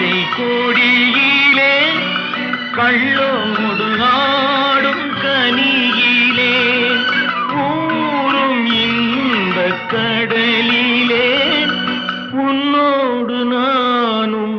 பச்சை கொடியிலே கள்ளோடு ஆடும் கனியிலே ஊரும் இந்த கடலிலே உன்னோடு நானும்